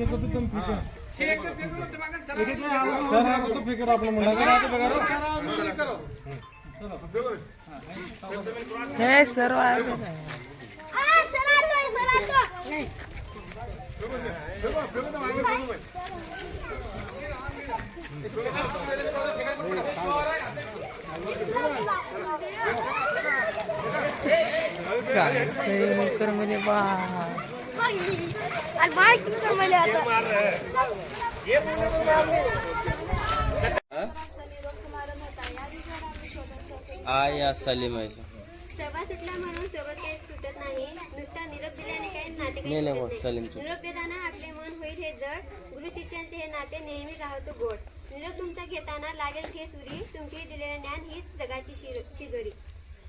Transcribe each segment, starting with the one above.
एक होतं तुम्ही फिकर एक एक सर हा कसं फिकर आपलं मुलं हे सर्व आहे काय कर म्हणजे बा आया सलीम आहे. सभा सुटला म्हणून सोबत काही सुटत नाही. नुसता निरोप दिल्याने काही नाते काही मेले सुटत बघ नाही. सलीमचे. निरोप देताना आपले मन होईल हे जड. गुरु शिष्यांचे हे नाते नेहमी राहतो गोड. निरोप तुमचा घेताना लागेल ठेच उरी तुमची दिलेले ज्ञान हीच जगाची शिर- शिजोरी.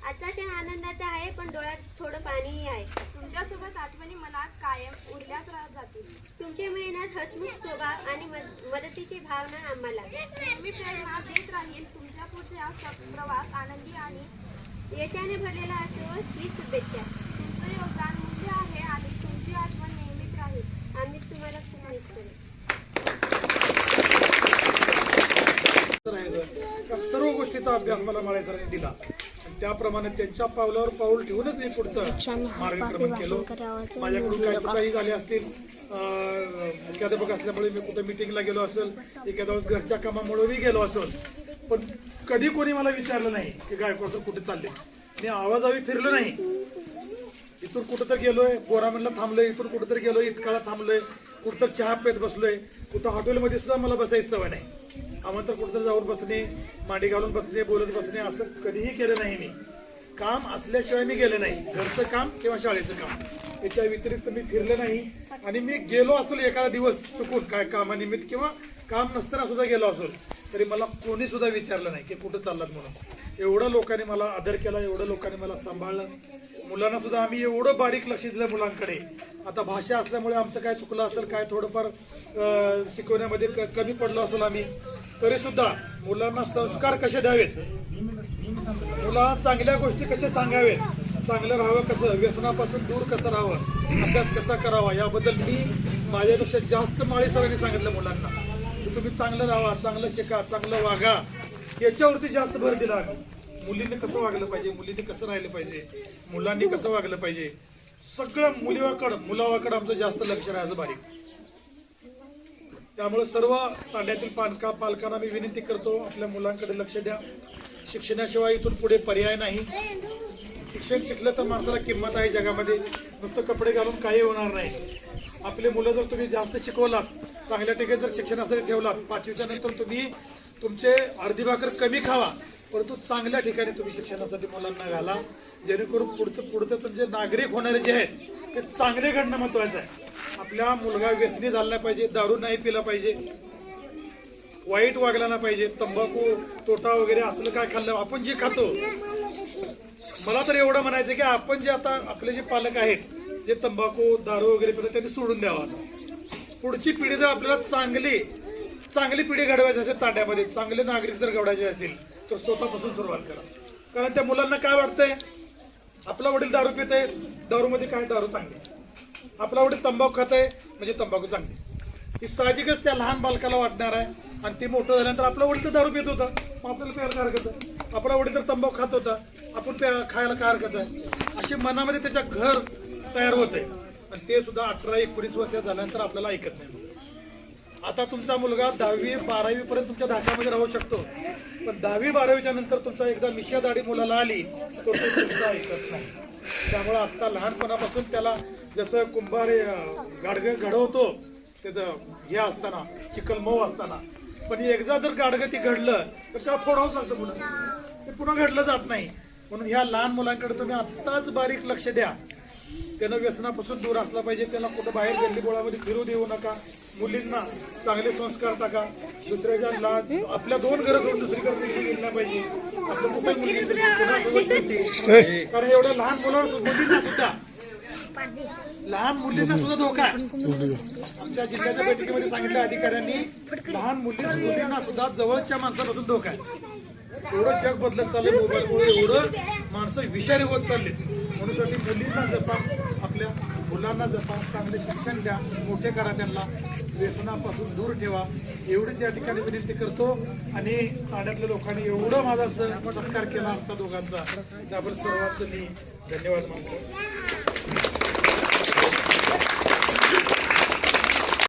आजचा क्षण आनंदाचा आहे पण डोळ्यात थोडं पाणीही आहे. तुमच्यासोबत आठवणी मनात कायम उरल्याच राहत जातील. तुमचे मेहनत हसमुख स्वभाव आणि मद- मदतीची भावना आम्हाला. मी प्रेरणा देत राहील तुमच्यापुढे हा स- प्रवास आनंदी आणि यशाने भरलेला असो ही शुभेच्छा. तुमचं योगदान मूल्य आहे आणि तुमची आठवण नेहमीच राहील. आम्ही तुम्हाला खूप मिस करू. सर्व गोष्टीचा अभ्यास मला माळेसरांनी दिला. त्याप्रमाणे त्यांच्या पावलावर पाऊल ठेवूनच मी पुढचं मार्गक्रमण केलं. माझ्याकडून काही काही झाले असतील. मुख्याध्यापक असल्यामुळे मी कुठे मिटिंगला गेलो असेल एखाद्या वेळेस घरच्या कामामुळे मी गेलो असेल. पण कधी कोणी मला विचारलं नाही की गायकवाड सर कुठे चालले मी आवाजावी फिरलो नाही. इथून कुठं तर गेलोय बोरामणला थांबलोय इथून कुठं तर गेलोय इटकाळा थांबलोय कुठं तर चहा पेत बसलोय कुठं हॉटेलमध्ये सुद्धा मला बसायची सवय नाही. आम्हाला तर जाऊन बसणे मांडी घालून बसणे बोलत बसणे असं कधीही केलं नाही मी. काम असल्याशिवाय मी गेलं नाही. घरचं काम किंवा शाळेचं काम. याच्या व्यतिरिक्त मी फिरलं नाही. आणि मी गेलो असेल एखादा दिवस चुकून काय कामानिमित्त किंवा काम नसताना सुद्धा गेलो असेल तरी मला कोणी सुद्धा विचारलं नाही की कुठं चाललात म्हणून. एवढं लोकांनी मला आदर केला एवढं लोकांनी मला सांभाळलं. मुलांना सुद्धा आम्ही एवढं बारीक लक्ष दिलं मुलांकडे. आता भाषा असल्यामुळे आमचं काय चुकलं असेल काय थोडंफार शिकवण्यामध्ये क- कमी पडलो असेल आम्ही तरी सुद्धा मुलांना संस्कार कसे द्यावेत? मुलांना चांगल्या गोष्टी कशा सांगावेत? चांगलं राहावं कसं? व्यसनापासून दूर कसं राहावं? अभ्यास कसा करावा? याबद्दल मी माझ्यापेक्षा जास्त माळी सरांनी सांगितलं मुलांना. की तुम्ही चांगलं राहा चांगलं शिका चांगलं वागा. याच्यावरती जास्त भर दिला आम्ही. मुलींनी कसं वागलं पाहिजे मुलीने कसं राहिलं पाहिजे मुलांनी कसं वागलं पाहिजे सगळं मुलीवाकड मुलावाकड आमचं जास्त लक्ष राहायचं बारीक. त्यामुळे सर्व तांड्यातील पालका पालकांना मी विनंती करतो आपल्या मुलांकडे लक्ष द्या. शिक्षणाशिवाय इथून पुढे पर्याय नाही. शिक्षण शिकलं तर माणसाला किंमत आहे जगामध्ये. नुसतं कपडे घालून काही होणार नाही. आपले मुलं जर तुम्ही जास्त शिकवलात चांगल्या ठिकाणी जर शिक्षणासाठी ठेवलात पाचवीच्या नंतर तुम्ही तुमचे अर्धी भाकर कमी खावा. परंतु चांगल्या ठिकाणी तुम्ही शिक्षणासाठी मुलांना घाला. जेणेकरून पुढचं पुढचं तुमचे नागरिक होणारे जे आहेत ते चांगले घडणं महत्वाचं आहे. आपला मुलगा व्यसनी झाला नाही पाहिजे दारू नाही पिला पाहिजे वाईट वागला नाही पाहिजे तंबाखू तोटा वगैरे असलं काय खाल्लं आपण जे खातो. मला तर एवढं म्हणायचं की आपण जे आता आपले जे पालक आहेत जे तंबाखू दारू वगैरे पितात त्यांनी सोडून द्यावा. पुढची पिढी जर आपल्याला चांगली चांगली पिढी घडवायची असेल तांड्यामध्ये चांगले नागरिक जर घडवायचे असतील तर स्वतःपासून सुरुवात करा. कारण त्या मुलांना काय वाटतंय? आपला वडील दारू पित आहे दारूमध्ये काय दारू चांगली? आपला वडील तंबाखू खात आहे म्हणजे तंबाखू चांगली. ही साहजिकच त्या लहान बालकाला वाटणार आहे. आणि ते मोठं झाल्यानंतर आपला वडील तर दारू पित होता. मग आपल्याला प्यायला काय हरकत आहे? आपला वडील तर तंबाखू खात होता. आपण त्या खायला काय हरकत आहे? अशी मनामध्ये त्याच्या घर तयार होत आहे आणि ते सुद्धा अठरा एकोणीस वर्ष झाल्यानंतर आपल्याला ऐकत नाही. आता तुमचा मुलगा दहावी बारावी पर्यंत तुमच्या धाकामध्ये राहू शकतो. पण दहावी बारावीच्या नंतर तुमचा एकदा मिशा दाढी मुलाला आली तर तो तुमचा ऐकत नाही. त्यामुळं आत्ता लहानपणापासून त्याला जसं कुंभार गाडगं घडवतो त्याचं हे असताना चिखलमऊ असताना. पण एकदा जर गाडगं ती घडलं तर का फोडावं सांगतं मुलं ते पुन्हा घडलं जात नाही. म्हणून ह्या लहान मुलांकडे तुम्ही आत्ताच बारीक लक्ष द्या. त्यानं व्यसनापासून दूर असला पाहिजे. त्याला कुठं बाहेर गल्ली बोळामध्ये फिरू देऊ नका. मुलींना चांगले संस्कार टाका. दुसऱ्याच्या लहान आपल्या दोन घरं सोडून दुसरीकडे नाही पाहिजे. आपलं कुठं. कारण एवढ्या लहान मुलांना मुलींना सुद्धा लहान मुलींना सुद्धा धोका आहे. आमच्या जिल्ह्याच्या बैठकीमध्ये सांगितलं अधिकाऱ्यांनी लहान मुली मुलींना सुद्धा जवळच्या माणसापासून धोका आहे. एवढं जग बदलत चाललंय मोबाईलमुळे. एवढं माणसं विषारी होत चाललेत. म्हणूनसाठी मुलींना जपा आपल्या मुलांना जपा चांगले शिक्षण द्या मोठे करा त्यांना. व्यसनापासून दूर ठेवा. एवढीच या ठिकाणी विनंती करतो. आणि ठाण्यातल्या लोकांनी एवढं माझा स- सत्कार केला आमचा दोघांचा. त्याबद्दल सर्वांचं मी धन्यवाद मानतो.